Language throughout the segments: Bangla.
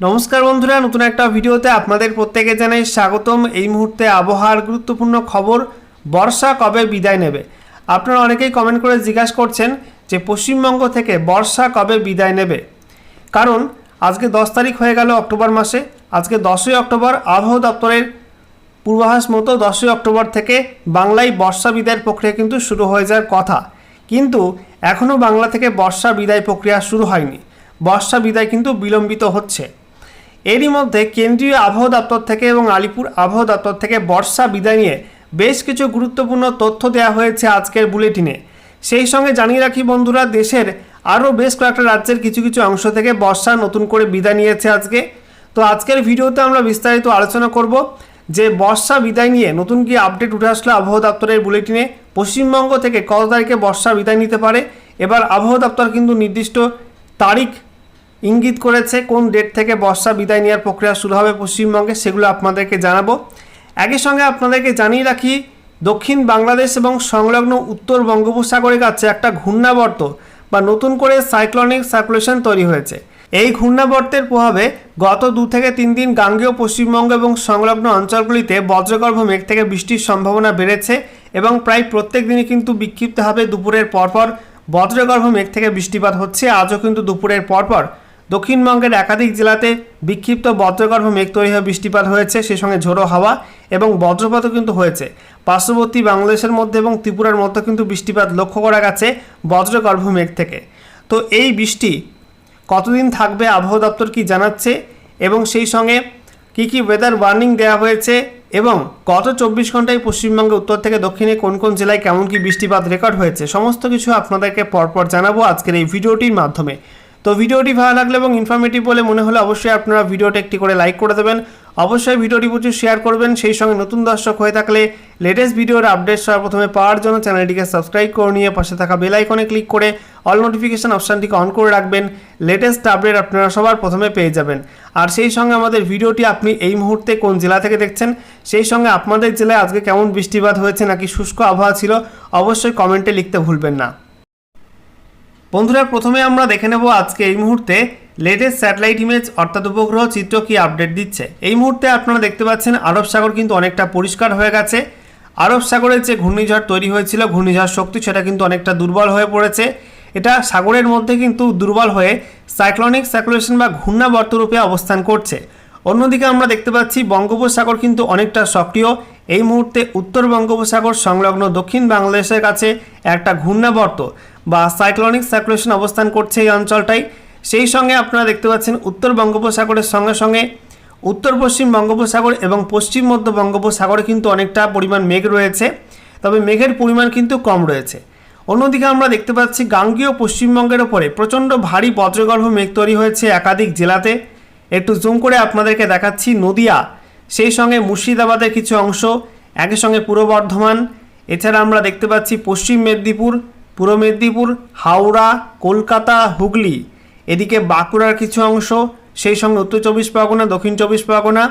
নমস্কার বন্ধুরা, নতুন একটা ভিডিওতে আপনাদের প্রত্যেকে জানাই স্বাগতম। এই মুহূর্তে আবহাওয়ার গুরুত্বপূর্ণ খবর, বর্ষা কবে বিদায় নেবে? আপনারা অনেকেই কমেন্ট করে জিজ্ঞাসা করছেন যে পশ্চিমবঙ্গ থেকে বর্ষা কবে বিদায় নেবে? কারণ আজকে দশ তারিখ হয়ে গেল অক্টোবর মাসে। আজকে দশই অক্টোবর আবহাওয়া দপ্তরের পূর্বাভাস মতো দশই অক্টোবর থেকে বাংলায় বর্ষা বিদায়ের প্রক্রিয়া কিন্তু শুরু হয়ে যাওয়ার কথা। কিন্তু এখনও বাংলা থেকে বর্ষা বিদায় প্রক্রিয়া শুরু হয়নি। বর্ষা বিদায় কিন্তু বিলম্বিত হচ্ছে। এরই মধ্যে কেন্দ্রীয় আবহাওয়া দপ্তর থেকে এবং আলিপুর আবহাওয়া দপ্তর থেকে বর্ষা বিদায় নিয়ে বেশ কিছু গুরুত্বপূর্ণ তথ্য দেওয়া হয়েছে আজকের বুলেটিনে। সেই সঙ্গে জানিয়ে রাখি বন্ধুরা, দেশের আরও বেশ কয়েকটা রাজ্যের কিছু কিছু অংশ থেকে বর্ষা নতুন করে বিদায় নিয়েছে আজকে। তো আজকের ভিডিওতে আমরা বিস্তারিত আলোচনা করব যে বর্ষা বিদায় নিয়ে নতুন কি আপডেট উঠে আসলো আবহাওয়া দপ্তরের বুলেটিনে। পশ্চিমবঙ্গ থেকে কত তারিখে বর্ষা বিদায় নিতে পারে? এবার আবহাওয়া দপ্তর কিন্তু নির্দিষ্ট তারিখ ইঙ্গিত করেছে কোন ডেট থেকে বর্ষা বিদায় নেওয়ার প্রক্রিয়া শুরু হবে পশ্চিমবঙ্গে সেগুলো আপনাদেরকে জানাব। একই সঙ্গে আপনাদেরকে জানিয়ে রাখি, দক্ষিণ বাংলাদেশ এবং সংলগ্ন উত্তর বঙ্গোপসাগরের কাছে একটা ঘূর্ণাবর্ত বা নতুন করে সাইক্লনিক সার্কুলেশন তৈরি হয়েছে। এই ঘূর্ণাবর্তের প্রভাবে গত দু থেকে তিন দিন গাঙ্গেয় পশ্চিমবঙ্গ এবং সংলগ্ন অঞ্চলগুলিতে বজ্রগর্ভ মেঘ থেকে বৃষ্টির সম্ভাবনা বেড়েছে এবং প্রায় প্রত্যেক দিনই কিন্তু বিক্ষিপ্তভাবে দুপুরের পরপর বজ্রগর্ভ মেঘ থেকে বৃষ্টিপাত হচ্ছে। আজও কিন্তু দুপুরের পরপর দক্ষিণবঙ্গের একাধিক জেলাতে বিক্ষিপ্ত বজ্রগর্ভ মেঘ তৈরি হয়ে বৃষ্টিপাত হয়েছে সেই সঙ্গে ঝোড়ো হাওয়া এবং বজ্রপাতও কিন্তু হয়েছে। পার্শ্ববর্তী বাংলাদেশের মধ্যে এবং ত্রিপুরার মধ্যে কিন্তু বৃষ্টিপাত লক্ষ্য করা গেছে বজ্রগর্ভ মেঘ থেকে। তো এই বৃষ্টি কতদিন থাকবে আবহাওয়া দপ্তর কি জানাচ্ছে এবং সেই সঙ্গে কি কি ওয়েদার ওয়ার্নিং দেওয়া হয়েছে এবং গত চব্বিশ ঘন্টায় পশ্চিমবঙ্গে উত্তর থেকে দক্ষিণে কোন কোন জেলায় কেমন কি বৃষ্টিপাত রেকর্ড হয়েছে, সমস্ত কিছু আপনাদেরকে পরপর জানাব আজকের এই ভিডিওটির মাধ্যমে। তো ভিডিওটি ভালো লাগলে এবং ইনফরমেটিভ বলে মনে হলে অবশ্যই আপনারা ভিডিওটা একটি করে লাইক করে দেবেন। অবশ্যই ভিডিওটি প্রচুর শেয়ার করবেন। সেই সঙ্গে নতুন দর্শক হয়ে থাকলে লেটেস্ট ভিডিওর আপডেট সবার প্রথমে পাওয়ার জন্য চ্যানেলটিকে সাবস্ক্রাইব করে নিয়ে পাশে থাকা বেল আইকনে ক্লিক করে অল নোটিফিকেশান অপশানটিকে অন করে রাখবেন। লেটেস্ট আপডেট আপনারা সবার প্রথমে পেয়ে যাবেন। আর সেই সঙ্গে আমাদের ভিডিওটি আপনি এই মুহূর্তে কোন জেলা থেকে দেখছেন? সেই সঙ্গে আপনাদের জেলায় আজকে কেমন বৃষ্টিপাত হয়েছে নাকি শুষ্ক আবহাওয়া ছিল? অবশ্যই কমেন্টে লিখতে ভুলবেন না। বন্ধুরা, প্রথমে আমরা দেখে নেব আজকে এই মুহূর্তে লেটেস্ট স্যাটেলাইট ইমেজ অর্থাৎ উপগ্রহ চিত্র কি আপডেট দিচ্ছে। এই মুহূর্তে আপনারা দেখতে পাচ্ছেন আরব সাগর কিন্তু অনেকটা পরিষ্কার হয়ে গেছে। আরব সাগরের যে ঘূর্ণিঝড় তৈরি হয়েছিল, ঘূর্ণিঝড় শক্তি সেটা কিন্তু অনেকটা দুর্বল হয়ে পড়েছে। এটা সাগরের মধ্যে কিন্তু দুর্বল হয়ে সাইক্লনিক সার্কুলেশন বা ঘূর্ণাবর্ত রূপে অবস্থান করছে। অন্যদিকে আমরা দেখতে পাচ্ছি বঙ্গোপসাগর কিন্তু অনেকটা সক্রিয়। এই মুহূর্তে উত্তর বঙ্গোপসাগর সংলগ্ন দক্ষিণ বাংলাদেশের কাছে একটা ঘূর্ণাবর্ত। বা সাইক্লনিক সার্কুলেশন অবস্থান করছে এই অঞ্চলটাই। সেই সঙ্গে আপনারা দেখতে পাচ্ছেন উত্তর বঙ্গোপসাগরের সঙ্গে সঙ্গে উত্তর পশ্চিম বঙ্গোপসাগর এবং পশ্চিম মধ্য বঙ্গোপসাগরে কিন্তু অনেকটা পরিমাণ মেঘ রয়েছে, তবে মেঘের পরিমাণ কিন্তু কম রয়েছে। অন্যদিকে আমরা দেখতে পাচ্ছি গাঙ্গীয় পশ্চিমবঙ্গের ওপরে প্রচণ্ড ভারী বজ্রগর্ভ মেঘ তৈরি হয়েছে একাধিক জেলাতে। একটু জুম করে আপনাদেরকে দেখাচ্ছি নদিয়া, সেই সঙ্গে মুর্শিদাবাদের কিছু অংশ, একই সঙ্গে পূর্ব বর্ধমান। এছাড়া আমরা দেখতে পাচ্ছি পশ্চিম মেদিনীপুর পূর্ব মেদিনীপুর, হাওড়া, কলকাতা, হুগলি। এদিকে বাঁকুড়ার কিছু অংশ, সেই সঙ্গে উত্তর চব্বিশ পরগনা, দক্ষিণ চব্বিশ পরগনা।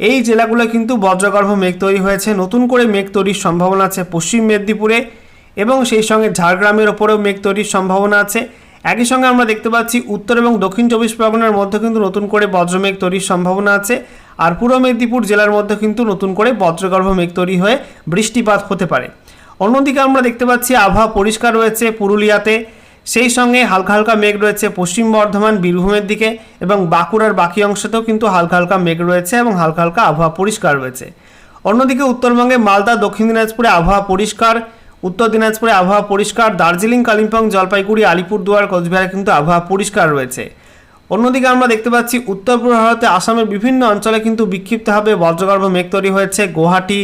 এই জেলাগুলো কিন্তু বজ্রগর্ভ মেঘ তৈরি হয়েছে। নতুন করে মেঘ তৈরির সম্ভাবনা আছে পশ্চিম মেদিনীপুরে এবং সেই সঙ্গে ঝাড়গ্রামের ওপরেও মেঘ তৈরির সম্ভাবনা আছে। একই সঙ্গে আমরা দেখতে পাচ্ছি উত্তর এবং দক্ষিণ চব্বিশ পরগনার মধ্যে কিন্তু নতুন করে বজ্রমেঘ তৈরির সম্ভাবনা আছে। আর পূর্ব মেদিনীপুর জেলার মধ্যে কিন্তু নতুন করে বজ্রগর্ভ মেঘ তৈরি হয়ে বৃষ্টিপাত হতে পারে। অন্যদিকে আমরা দেখতে পাচ্ছি, আবহাওয়া পরিষ্কার রয়েছে পুরুলিয়াতে। সেই সঙ্গে হালকা হালকা মেঘ রয়েছে পশ্চিম বর্ধমান, বীরভূমের দিকে এবং বাঁকুড়ার বাকি অংশতেও কিন্তু হালকা হালকা মেঘ রয়েছে এবং হালকা হালকা আবহাওয়া পরিষ্কার রয়েছে। অন্যদিকে উত্তরবঙ্গে মালদা, দক্ষিণ দিনাজপুরে আবহাওয়া পরিষ্কার, উত্তর দিনাজপুরে আবহাওয়া পরিষ্কার, দার্জিলিং, কালিম্পং, জলপাইগুড়ি, আলিপুরদুয়ার, কোচবিহারে কিন্তু আবহাওয়া পরিষ্কার রয়েছে। অন্যদিকে আমরা দেখতে পাচ্ছি, উত্তর পূর্ব ভারতে আসামের বিভিন্ন অঞ্চলে কিন্তু বিক্ষিপ্তভাবে বজ্রগর্ভ মেঘ তৈরি হয়েছে। গুয়াহাটি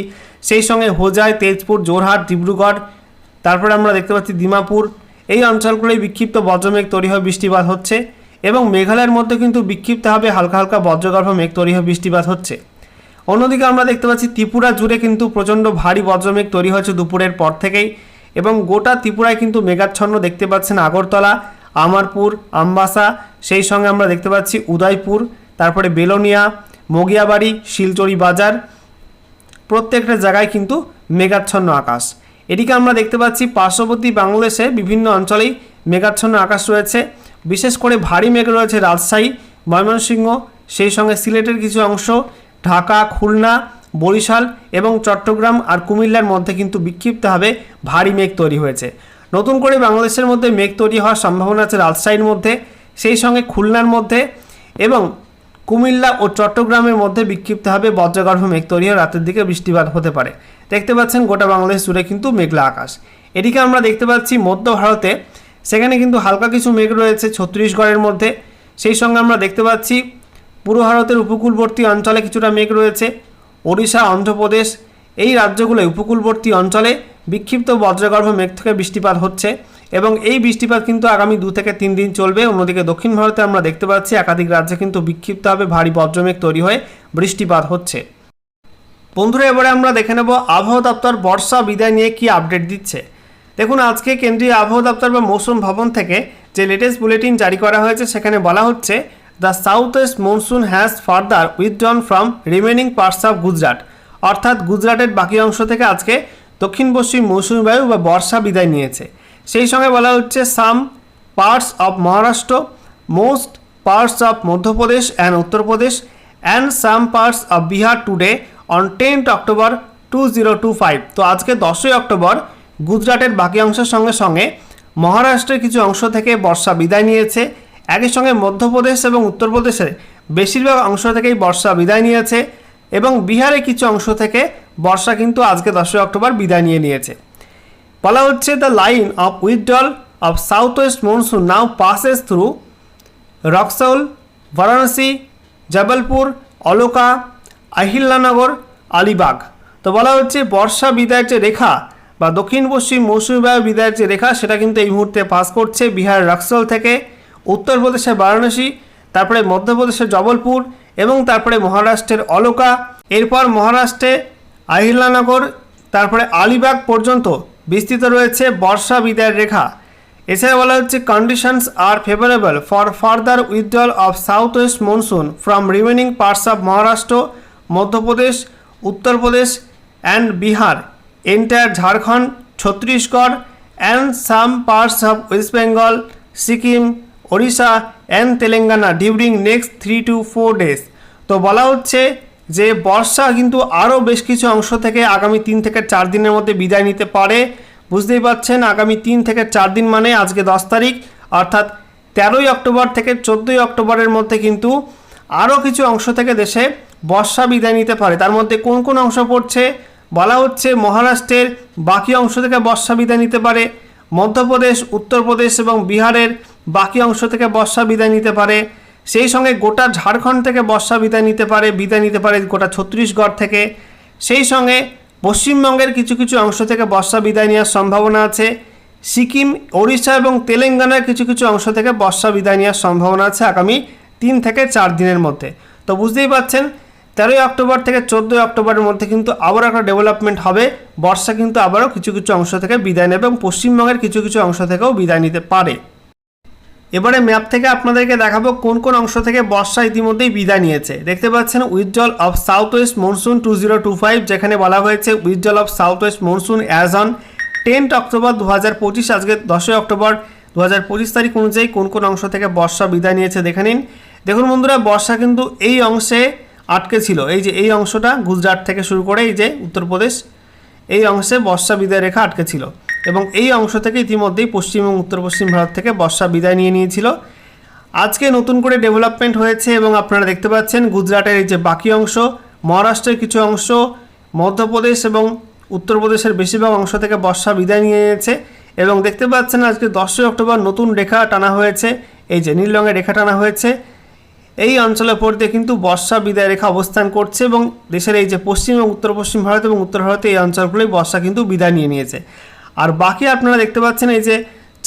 সেই সঙ্গে হোজাই, তেজপুর জোরহাট ডিব্রুগড়, তারপরে আমরা দেখতে পাচ্ছি দিমাপুর। এই অঞ্চলগুলোই বিক্ষিপ্ত বজ্রমেঘ তৈরি হয়ে বৃষ্টিপাত হচ্ছে এবং মেঘালয়ের মধ্যে কিন্তু বিক্ষিপ্তভাবে হালকা হালকা বজ্রগর্ভ মেঘ তৈরি হয়ে বৃষ্টিপাত হচ্ছে। অন্যদিকে আমরা দেখতে পাচ্ছি ত্রিপুরা জুড়ে কিন্তু প্রচণ্ড ভারী বজ্রমেঘ তৈরি হয়েছে দুপুরের পর থেকেই এবং গোটা ত্রিপুরায় কিন্তু মেঘাচ্ছন্ন দেখতে পাচ্ছেন আগরতলা, আমারপুর, আমবাসা, সেই সঙ্গে আমরা দেখতে পাচ্ছি উদয়পুর, তারপরে বেলোনিয়া, মগিয়াবাড়ি শিলচড়ি বাজার প্রত্যেকটা জায়গায় কিন্তু মেঘাচ্ছন্ন আকাশ। এদিকে আমরা দেখতে পাচ্ছি পার্শ্ববর্তী বাংলাদেশে বিভিন্ন অঞ্চলেই মেঘাচ্ছন্ন আকাশ রয়েছে। বিশেষ করে ভারী মেঘ রয়েছে রাজশাহী, ময়মনসিংহ, সেই সঙ্গে সিলেটের কিছু অংশ, ঢাকা, খুলনা, বরিশাল এবং চট্টগ্রাম আর কুমিল্লার মধ্যে কিন্তু বিক্ষিপ্তভাবে ভারী মেঘ তৈরি হয়েছে। নতুন করে বাংলাদেশের মধ্যে মেঘ তৈরি হওয়ার সম্ভাবনা আছে রাজশাহীর মধ্যে, সেই সঙ্গে খুলনার মধ্যে এবং কুমিল্লা ও চট্টগ্রামের মধ্যে বিক্ষিপ্তভাবে বজ্রগর্ভ মেঘ। তৈরি রাতের দিকে বৃষ্টিপাত হতে পারে। দেখতে পাচ্ছেন গোটা বাংলাদেশ জুড়ে কিন্তু মেঘলা আকাশ। এদিকে আমরা দেখতে পাচ্ছি মধ্য ভারতে সেখানে কিন্তু হালকা কিছু মেঘ রয়েছে ছত্তিশগড়ের মধ্যে। সেই সঙ্গে আমরা দেখতে পাচ্ছি পূর্ব ভারতের উপকূলবর্তী অঞ্চলে কিছুটা মেঘ রয়েছে। ওড়িশা, অন্ধ্রপ্রদেশ এই রাজ্যগুলোয় উপকূলবর্তী অঞ্চলে বিক্ষিপ্ত বজ্রগর্ভ মেঘ থেকে বৃষ্টিপাত হচ্ছে। এবং এই বৃষ্টিপাত কিন্তু আগামী দু থেকে তিন দিন চলবে। অন্যদিকে দক্ষিণ ভারতে আমরা দেখতে পাচ্ছি, একাধিক রাজ্যে কিন্তু বিক্ষিপ্তভাবে ভারী বজ্রমেঘ তৈরি হয়ে বৃষ্টিপাত হচ্ছে। বন্ধুরা, এবারে আমরা দেখে নেব আবহাওয়া দপ্তর বর্ষা বিদায় নিয়ে কি আপডেট দিচ্ছে। দেখুন, আজকে কেন্দ্রীয় আবহাওয়া দপ্তর বা মৌসুম ভবন থেকে যে লেটেস্ট বুলেটিন জারি করা হয়েছে, সেখানে বলা হচ্ছে the south west monsoon has further withdrawn from remaining parts of Gujarat অর্থাৎ গুজরাটের বাকি অংশ থেকে আজকে দক্ষিণ পশ্চিম মৌসুমী বায়ু বা বর্ষা বিদায় নিয়েছে। সেই সঙ্গে বলা হচ্ছে some parts of Maharashtra most parts of Madhya Pradesh and Uttar Pradesh and some parts of Bihar today on tenth October two zero two five তো আজকে দশই অক্টোবর গুজরাটের বাকি অংশের সঙ্গে সঙ্গে মহারাষ্ট্রের কিছু অংশ থেকে বর্ষা বিদায় নিয়েছে। একই সঙ্গে মধ্যপ্রদেশ এবং উত্তরপ্রদেশের বেশিরভাগ অংশ থেকেই বর্ষা বিদায় নিয়েছে এবং বিহারের কিছু অংশ থেকে বর্ষা কিন্তু আজকে দশই অক্টোবর বিদায় নিয়ে নিয়েছে। বলা হচ্ছে the line of withdrawal of south west monsoon now passes through Raxaul Varanasi Jabalpur Aloka Ahilyanagar Alibag তো বলা হচ্ছে বর্ষা বিদায়ের যে রেখা বা দক্ষিণ পশ্চিম মৌসুমী বায়ু বিদায়ের যে রেখা, সেটা কিন্তু এই মুহূর্তে পাস করছে বিহার রক্সল থেকে। উত্তরপ্রদেশের বারাণসী তারপরে মধ্যপ্রদেশের জবলপুর এবং তারপরে মহারাষ্ট্রের অলোকা এরপর মহারাষ্ট্রে আহিল্লানগর তারপরে আলিবাগ পর্যন্ত বিস্তৃত রয়েছে বর্ষা বিদায়ের রেখা। এছাড়া বলা হচ্ছে conditions are favourable for further withdrawal of south west monsoon from remaining parts of Maharashtra Madhya Pradesh Uttar Pradesh and Bihar entire Jharkhand Chhattisgarh and some parts of West Bengal Sikkim Odisha and Telangana during next three to four days তো বলা হচ্ছে যে বর্ষা কিন্তু আরও বেশ কিছু অংশ থেকে আগামী তিন থেকে চার দিনের মধ্যে বিদায় নিতে পারে। বুঝতেই পারছেন, আগামী তিন থেকে চার দিন মানে আজকে দশ তারিখ, অর্থাৎ তেরোই অক্টোবর থেকে চোদ্দোই অক্টোবরের মধ্যে কিন্তু আরও কিছু অংশ থেকে দেশে বর্ষা বিদায় নিতে পারে। তার মধ্যে কোন কোন অংশ পড়ছে? বলা হচ্ছে মহারাষ্ট্রের বাকি অংশ থেকে বর্ষা বিদায় নিতে পারে, মধ্যপ্রদেশ, উত্তরপ্রদেশ এবং বিহারের বাকি অংশ থেকে বর্ষা বিদায় নিতে পারে। সেই সঙ্গে গোটা ঝাড়খণ্ড থেকে বর্ষা বিদায় নিতে পারে, বিদায় নিতে পারে গোটা ছত্তিশগড় থেকে। সেই সঙ্গে পশ্চিমবঙ্গের কিছু কিছু অংশ থেকে বর্ষা বিদায় নেওয়ার সম্ভাবনা আছে। সিকিম, ওড়িশা এবং তেলেঙ্গানার কিছু কিছু অংশ থেকে বর্ষা বিদায় নেওয়ার সম্ভাবনা আছে আগামী তিন থেকে চার দিনের মধ্যে। তো বুঝতেই পারছেন, তেরোই অক্টোবর থেকে চোদ্দোই অক্টোবরের মধ্যে কিন্তু আবারও একটা ডেভেলপমেন্ট হবে। বর্ষা কিন্তু আবারও কিছু কিছু অংশ থেকে বিদায় নেবে এবং পশ্চিমবঙ্গের কিছু কিছু অংশ থেকেও বিদায় নিতে পারে। এবারে ম্যাপ থেকে আপনাদেরকে দেখাবো কোন কোন অংশ থেকে বর্ষা ইতিমধ্যেই বিদায় নিয়েছে। দেখতে পাচ্ছেন withdrawal of south west monsoon two zero two five, যেখানে বলা হয়েছে withdrawal of south west monsoon as on tenth October দু হাজার পঁচিশ, আজকে দশই অক্টোবর দু হাজার পঁচিশ তারিখ অনুযায়ী কোন কোন অংশ থেকে বর্ষা বিদায় নিয়েছে দেখে নিন। দেখুন বন্ধুরা, বর্ষা কিন্তু এই অংশে আটকে ছিল। এই যে এই অংশটা গুজরাট থেকে শুরু করে এই যে উত্তরপ্রদেশ এই অংশে বর্ষা বিদায় রেখা আটকে ছিল এবং এই অংশ থেকে ইতিমধ্যেই পশ্চিম এবং উত্তর পশ্চিম ভারত থেকে বর্ষা বিদায় নিয়ে নিয়েছিল। আজকে নতুন করে ডেভেলপমেন্ট হয়েছে এবং আপনারা দেখতে পাচ্ছেন গুজরাটের এই যে বাকি অংশ, মহারাষ্ট্রের কিছু অংশ, মধ্যপ্রদেশ এবং উত্তরপ্রদেশের বেশিরভাগ অংশ থেকে বর্ষা বিদায় নিয়ে নিয়েছে এবং দেখতে পাচ্ছেন আজকে দশই অক্টোবর নতুন রেখা টানা হয়েছে। এই যে নীল রঙের রেখা টানা হয়েছে। এই অঞ্চলের দিয়ে কিন্তু বর্ষা বিদায় রেখা অবস্থান করছে এবং দেশের এই যে পশ্চিম এবং উত্তর পশ্চিম ভারত এবং উত্তর ভারতে এই অঞ্চলগুলোই বর্ষা কিন্তু বিদায় নিয়ে নিয়েছে। আর বাকি আপনারা দেখতে পাচ্ছেন এই যে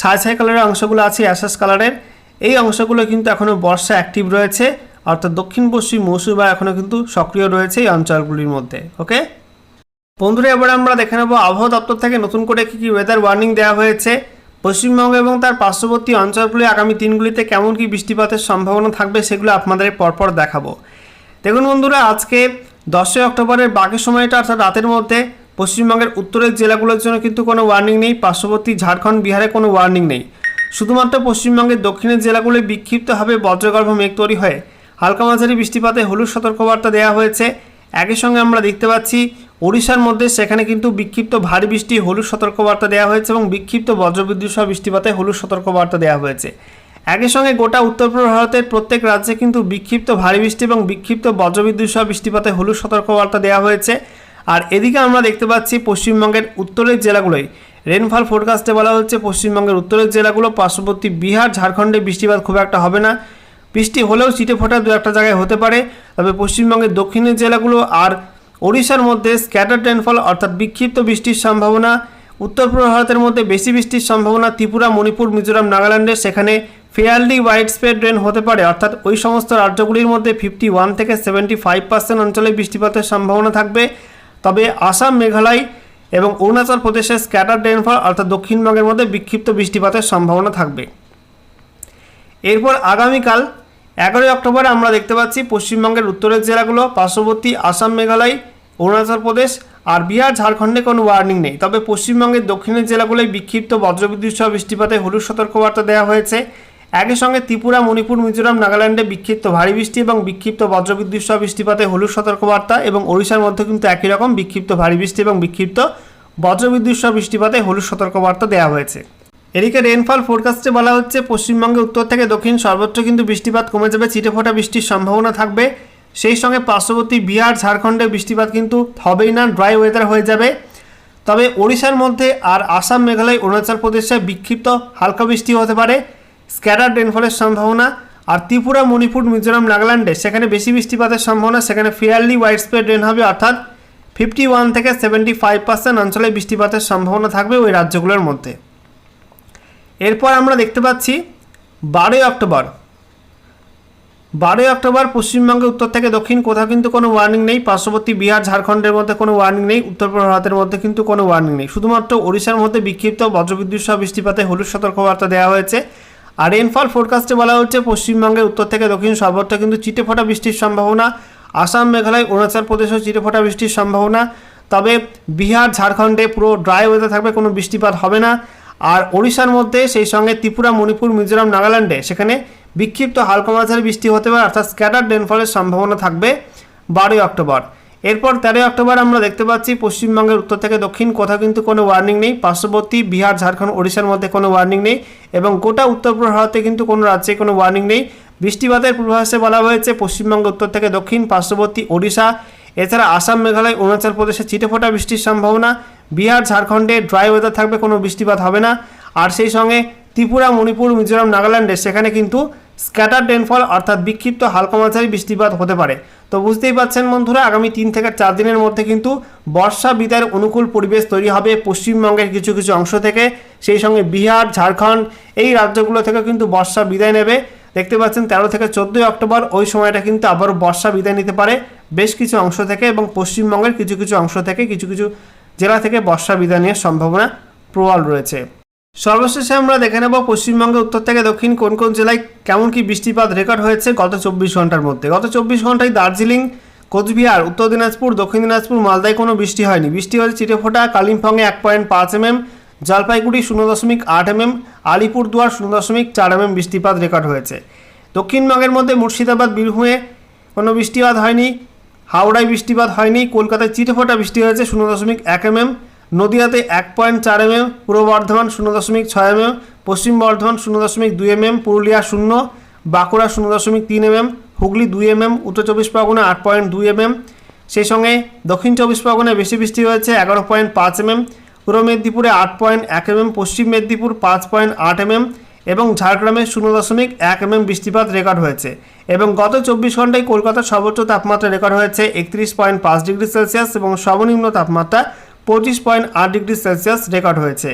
ছায় ছায় কালারের অংশগুলো আছে অ্যাশাস কালারের। এই অংশগুলো কিন্তু এখনও বর্ষা অ্যাক্টিভ রয়েছে, অর্থাৎ দক্ষিণ পশ্চিম মৌসুমী এখনও কিন্তু সক্রিয় রয়েছে এই অঞ্চলগুলির মধ্যে, ওকে? বন্ধুরা, এবার আমরা দেখে নেব আবহাওয়া দপ্তর থেকে নতুন করে কী কী ওয়েদার ওয়ার্নিং দেওয়া হয়েছে। পশ্চিমবঙ্গ এবং তার পার্শ্ববর্তী অঞ্চলগুলি আগামী দিনগুলিতে কেমন কী বৃষ্টিপাতের সম্ভাবনা থাকবে সেগুলো আপনাদের পরপর দেখাবো। দেখুন বন্ধুরা, আজকে দশই অক্টোবরের বাকি সময়টা অর্থাৎ রাতের মধ্যে পশ্চিমবঙ্গের উত্তরের জেলাগুলোর জন্য কিন্তু কোনো ওয়ার্নিং নেই, পার্শ্ববর্তী ঝাড়খণ্ড, বিহারে কোনো ওয়ার্নিং নেই। শুধুমাত্র পশ্চিমবঙ্গের দক্ষিণের জেলাগুলোয় বিক্ষিপ্তভাবে বজ্রগর্ভ মেঘ তৈরি হয়ে হালকা মাঝারি বৃষ্টিপাতে হলুদ সতর্কবার্তা দেওয়া হয়েছে। একই সঙ্গে আমরা দেখতে পাচ্ছি ওড়িশার মধ্যে সেখানে কিন্তু বিক্ষিপ্ত ভারী বৃষ্টি, হলুদ সতর্কবার্তা দেওয়া হয়েছে এবং বিক্ষিপ্ত বজ্রবিদ্যুৎ সহ বৃষ্টিপাতে হলুদ সতর্কবার্তা দেওয়া হয়েছে। একই সঙ্গে গোটা উত্তর পূর্ব ভারতের প্রত্যেক রাজ্যে কিন্তু বিক্ষিপ্ত ভারী বৃষ্টি এবং বিক্ষিপ্ত বজ্রবিদ্যুৎ সহ বৃষ্টিপাতে হলুদ সতর্কবার্তা দেওয়া হয়েছে। আর এদিকে আমরা দেখতে পাচ্ছি পশ্চিমবঙ্গের উত্তরের জেলাগুলোয়। রেনফল ফোরকাস্টে বলা হচ্ছে পশ্চিমবঙ্গের উত্তরের জেলাগুলো, পার্শ্ববর্তী বিহার, ঝাড়খণ্ডে বৃষ্টিপাত খুব একটা হবে না। বৃষ্টি হলেও ছিটে ফোটা দু একটা জায়গায় হতে পারে। তবে পশ্চিমবঙ্গের দক্ষিণের জেলাগুলো আর ওড়িশার মধ্যে স্ক্যাটার রেনফল অর্থাৎ বিক্ষিপ্ত বৃষ্টির সম্ভাবনা, উত্তর পূর্ব ভারতের মধ্যে বেশি বৃষ্টির সম্ভাবনা ত্রিপুরা, মণিপুর, মিজোরাম, নাগাল্যান্ডে। সেখানে ফেয়ারলি ওয়াইড স্প্রেড রেন হতে পারে, অর্থাৎ ওই সমস্ত রাজ্যগুলির মধ্যে ফিফটি ওয়ান থেকে সেভেন্টি ফাইভ পার্সেন্ট অঞ্চলে বৃষ্টিপাতের সম্ভাবনা থাকবে। তবে আসাম, মেঘালয় এবং অরুণাচল প্রদেশে স্ক্যাটার রেনফল অর্থাৎ দক্ষিণবঙ্গের মধ্যে বিক্ষিপ্ত বৃষ্টিপাতের সম্ভাবনা থাকবে। এরপর আগামীকাল এগারোই অক্টোবর আমরা দেখতে পাচ্ছি পশ্চিমবঙ্গের উত্তরের জেলাগুলো, পার্শ্ববর্তী আসাম, মেঘালয়, অরুণাচল প্রদেশ আর বিহার, ঝাড়খণ্ডে কোনো ওয়ার্নিং নেই। তবে পশ্চিমবঙ্গের দক্ষিণের জেলাগুলোয় বিক্ষিপ্ত বজ্রবিদ্যুৎ সহ বৃষ্টিপাতে হলুদ সতর্কবার্তা দেওয়া হয়েছে। একই সঙ্গে ত্রিপুরা, মণিপুর, মিজোরাম, নাগাল্যান্ডে বিক্ষিপ্ত ভারী বৃষ্টি এবং বিক্ষিপ্ত বজ্রবিদ্যুৎ সহ বৃষ্টিপাতে হলুদ সতর্কবার্তা এবং ওড়িশার মধ্যে কিন্তু একই রকম বিক্ষিপ্ত ভারী বৃষ্টি এবং বিক্ষিপ্ত বজ্রবিদ্যুৎ সহ বৃষ্টিপাতে হলুদ সতর্কবার্তা দেওয়া হয়েছে। এদিকে রেনফল ফোরকাস্টে বলা হচ্ছে পশ্চিমবঙ্গে উত্তর থেকে দক্ষিণ সর্বত্র কিন্তু বৃষ্টিপাত কমে যাবে ছিটেফোঁটা বৃষ্টির সম্ভাবনা থাকবে। সেই সঙ্গে পার্শ্ববর্তী বিহার, ঝাড়খণ্ডে বৃষ্টিপাত কিন্তু হবেই না ড্রাই ওয়েদার হয়ে যাবে। তবে ওড়িশার মধ্যে আর আসাম, মেঘালয়, অরুণাচল প্রদেশে বিক্ষিপ্ত হালকা বৃষ্টি হতে পারে। স্ক্যাটার রেনফলের সম্ভাবনা। আর ত্রিপুরা, মণিপুর, মিজোরাম, নাগাল্যান্ডে সেখানে বেশি বৃষ্টিপাতের সম্ভাবনা, সেখানে ফেয়ারলি ওয়াইড স্প্রেড রেন হবে, অর্থাৎ ফিফটি ওয়ান থেকে সেভেন্টি ফাইভ পার্সেন্ট অঞ্চলে বৃষ্টিপাতের সম্ভাবনা থাকবে ওই রাজ্যগুলোর মধ্যে। এরপর আমরা দেখতে পাচ্ছি বারোই অক্টোবর। বারোই অক্টোবর পশ্চিমবঙ্গে উত্তর থেকে দক্ষিণ, কোথাও কিন্তু কোনো ওয়ার্নিং নেই। পার্শ্ববর্তী বিহার, ঝাড়খণ্ডের মধ্যে কোনো ওয়ার্নিং নেই। উত্তর ভারতের মধ্যে কিন্তু কোনো ওয়ার্নিং নেই। শুধুমাত্র ওড়িশার মধ্যে বিক্ষিপ্ত বজ্রবিদ্যুৎ সহ বৃষ্টিপাতে হলুদ সতর্কবার্তা দেওয়া হয়েছে। আর রেনফল ফোরকাস্টে বলা হচ্ছে, পশ্চিমবঙ্গের উত্তর থেকে দক্ষিণ সর্বত্র কিন্তু চিটেফোঁটা বৃষ্টির সম্ভাবনা। আসাম, মেঘালয়, অরুণাচল প্রদেশেও চিটেফোঁটা বৃষ্টির সম্ভাবনা। তবে বিহার, ঝাড়খণ্ডে পুরো ড্রাই ওয়েদার থাকবে, কোনো বৃষ্টিপাত হবে না। আর ওড়িশার মধ্যে সেই সঙ্গে ত্রিপুরা, মণিপুর, মিজোরাম, নাগাল্যান্ডে। সেখানে বিক্ষিপ্ত হালকা মাঝারি বৃষ্টি হতে পারে, অর্থাৎ স্ক্যাটার রেনফলের সম্ভাবনা থাকবে বারোই অক্টোবর। এরপর তেরোই অক্টোবর আমরা দেখতে পাচ্ছি, পশ্চিমবঙ্গের উত্তর থেকে দক্ষিণ। কোথাও কিন্তু কোনো ওয়ার্নিং নেই। পার্শ্ববর্তী বিহার, ঝাড়খণ্ড, ওড়িশার মধ্যে কোনো ওয়ার্নিং নেই। এবং গোটা উত্তর ভারতে কিন্তু কোনো রাজ্যে কোনো ওয়ার্নিং নেই। বৃষ্টিপাতের পূর্বাভাসে বলা হয়েছে, পশ্চিমবঙ্গ উত্তর থেকে দক্ষিণ, পার্শ্ববর্তী ওড়িশা, এছাড়া আসাম, মেঘালয়, অরুণাচল প্রদেশে ছিটেফোঁটা বৃষ্টির সম্ভাবনা। বিহার, ঝাড়খণ্ডে ড্রাই ওয়েদার থাকবে, কোনো বৃষ্টিপাত হবে না। আর সেই সঙ্গে ত্রিপুরা, মণিপুর, মিজোরাম, নাগাল্যান্ডে সেখানে কিন্তু স্ক্যাটার রেনফল অর্থাৎ বিক্ষিপ্ত হালকা মাঝারি বৃষ্টিপাত হতে পারে। তো বুঝতেই পারছেন বন্ধুরা, আগামী তিন থেকে চার দিনের মধ্যে কিন্তু বর্ষা বিদায়ের অনুকূল পরিবেশ তৈরি হবে পশ্চিমবঙ্গের কিছু কিছু অংশ থেকে। সেই সঙ্গে বিহার, ঝাড়খণ্ড, এই রাজ্যগুলো থেকে কিন্তু বর্ষা বিদায় নেবে। দেখতে পাচ্ছেন তেরো থেকে চোদ্দোই অক্টোবর, ওই সময়টা কিন্তু আবারও বর্ষা বিদায় নিতে পারে। বেশ কিছু অংশ থেকে এবং পশ্চিমবঙ্গের কিছু কিছু অংশ থেকে কিছু কিছু জেলা থেকে বর্ষা বিদায় সম্ভাবনা প্রবল রয়েছে। সর্বশেষে আমরা দেখে নেব পশ্চিমবঙ্গের উত্তর থেকে দক্ষিণ কোন কোন জেলায় কেমন কি বৃষ্টিপাত রেকর্ড হয়েছে গত চব্বিশ ঘণ্টার মধ্যে। গত চব্বিশ ঘন্টায় দার্জিলিং, কোচবিহার, উত্তর দিনাজপুর, দক্ষিণ দিনাজপুর, মালদায় কোনো বৃষ্টি হয়নি। বৃষ্টি হয়েছে চিটেফোটা কালিম্পংয়ে এক পয়েন্ট পাঁচ এমএম জলপাইগুড়ি শূন্য দশমিক আট এমএম আলিপুরদুয়ার শূন্য দশমিক চার এমএম বৃষ্টিপাত রেকর্ড হয়েছে। দক্ষিণবঙ্গের মধ্যে মুর্শিদাবাদ, বীরভূমে কোনো বৃষ্টিপাত হয়নি। হাওড়ায় বৃষ্টিপাত হয়নি, কলকাতায় চিটেফোঁটা বৃষ্টি হয়েছে শূন্য দশমিক এক এমএম, নদিয়াতে এক পয়েন্ট চার এমএম, পূর্ব বর্ধমান শূন্য দশমিক ছয় এমএম, পশ্চিম বর্ধমান শূন্য দশমিক দুই এমএম, পুরুলিয়া শূন্য, বাঁকুড়া শূন্য দশমিক তিন এমএম, হুগলি দুই এমএম, উত্তর চব্বিশ পরগনা আট পয়েন্ট দুই এমএম, সেই সঙ্গে দক্ষিণ চব্বিশ পরগনায় বেশি বৃষ্টি হয়েছে এগারো পয়েন্ট পাঁচ এমএম, পূর্ব মেদিনীপুরে আট পয়েন্ট এক এমএম, পশ্চিম মেদিনীপুর পাঁচ পয়েন্ট আট এমএম এবং ঝাড়গ্রামে শূন্য দশমিক এক এমএম বৃষ্টিপাত রেকর্ড হয়েছে এবং গত চব্বিশ ঘন্টায় কলকাতার সর্বোচ্চ তাপমাত্রা রেকর্ড হয়েছে একত্রিশ পয়েন্ট পাঁচ ডিগ্রি সেলসিয়াস এবং সর্বনিম্ন তাপমাত্রা পঁচিশ পয়েন্ট আট ডিগ্রি সেলসিয়াস রেকর্ড হয়েছে।